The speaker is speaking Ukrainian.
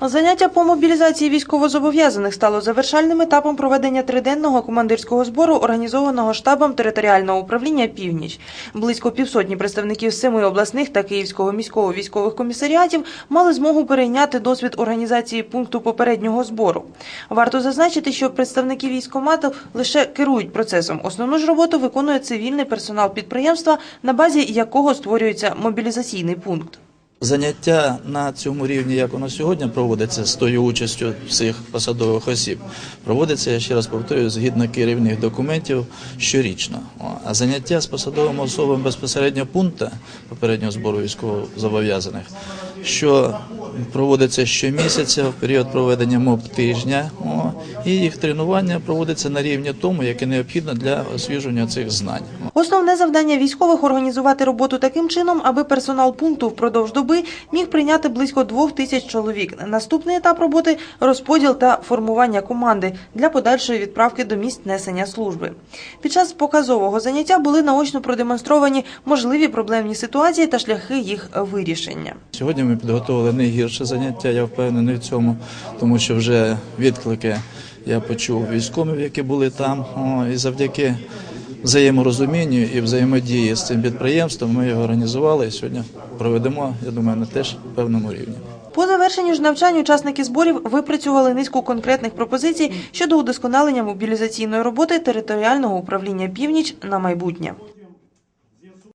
Заняття по мобілізації військовозобов'язаних стало завершальним етапом проведення триденного командирського збору, організованого штабом територіального управління «Північ». Близько півсотні представників семи обласних та Київського міського військових комісаріатів мали змогу перейняти досвід організації пункту попереднього збору. Варто зазначити, що представники військомату лише керують процесом. Основну ж роботу виконує цивільний персонал підприємства, на базі якого створюється мобілізаційний пункт. Заняття на цьому рівні, як воно сьогодні проводиться з тою участю всіх посадових осіб, проводиться, я ще раз повторюю, згідно керівних документів щорічно. А заняття з посадовими особами безпосередньо пункту попереднього збору військовозобов'язаних, що проводиться щомісяця в період проведення моб тижня, о, і їх тренування проводиться на рівні тому, яке необхідно для освіження цих знань. Основне завдання військових організувати роботу таким чином, аби персонал пункту впродовж доби міг прийняти близько двох тисяч чоловік. Наступний етап роботи розподіл та формування команди для подальшої відправки до місць несення служби. Під час показового заняття були наочно продемонстровані можливі проблемні ситуації та шляхи їх вирішення. Сьогодні ми підготували не гірше заняття, я впевнений в цьому, тому що вже відклики я почув військових, які були там. І завдяки взаєморозумінню і взаємодії з цим підприємством ми його організували і сьогодні проведемо, я думаю, на теж певному рівні. По завершенню ж навчань учасники зборів випрацювали низку конкретних пропозицій щодо удосконалення мобілізаційної роботи територіального управління «Північ» на майбутнє.